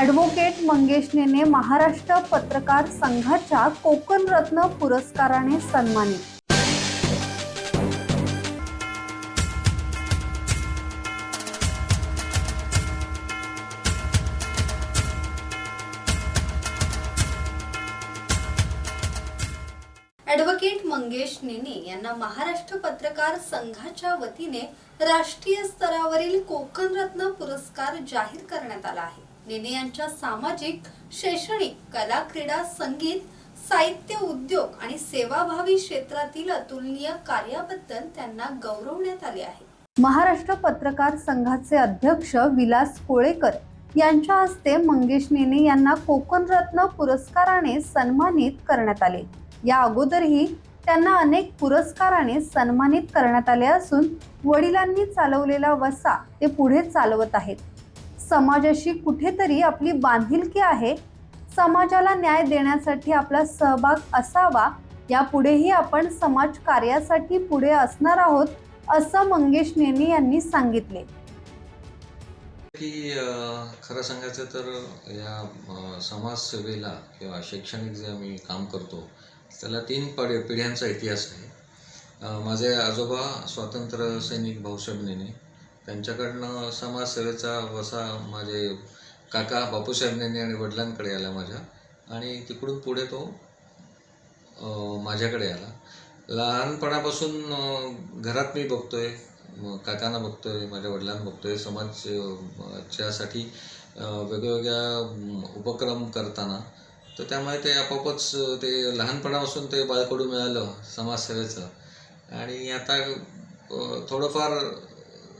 Advocate मंगेशनेने Maharashtra पत्रकार संघाच्या कोकण रत्न पुरस्काराने सन्मानित. ॲडव्होकेट मंगेश नेने यांना महाराष्ट्र पत्रकार संघाच्या वतीने राष्ट्रीय स्तरावरील कोकण रत्न पुरस्कार जाहीर करण्यात आला आहे. नेने यांच्या सामाजिक शैक्षणिक कला क्रीडा संगीत साहित्य उद्योग आणि सेवाभावी क्षेत्रातील अतुलनीय कार्याबद्दल त्यांना गौरवण्यात आले आहे. महाराष्ट्र पत्रकार संघाचे अध्यक्ष विलास कोळेकर यांच्या हस्ते मंगेश नेने यांना कोकण रत्न पुरस्काराने सन्मानित करण्यात आले. या अगोदरही त्यांना अनेक पुरस्काराने सन्मानित करण्यात आले असून वडिलांनी चालवलेला वसा ते पुढे चालवत आहेत. समाजाशी कुठेतरी आपली बांधिलकी आहे. समाजाला न्याय देण्यासाठी आपला सहभाग असावा यापुढेही आपण समाज कार्यासाठी पुढे असणार आहोत असं मंगेश नेने यांनी सांगितले. की खरं सांगायचं तर या समाजसेवेला किंवा शैक्षणिक जे आम्ही काम करतो त्याला तीन पड पिढ्यांचा इतिहास आहे. माझे आजोबा स्वातंत्र्य सैनिक भाऊसाहेब नेने त्यांच्याकडनं समाजसेवेचा वसा माझे काका बापूसाहेब नेने आणि वडिलांकडे आला माझ्या. आणि तिकडून पुढे तो माझ्याकडे आला. लहानपणापासून घरात मी बघतोय काकांना बघतोय माझ्या वडिलांना बघतोय. समाज च्यासाठी वेगवेगळ्या उपक्रम करताना. तर त्यामुळे ते आपोआपच ते लहानपणापासून ते बाळकडू मिळालं समाजसेवेचं. आणि आता थोडंफार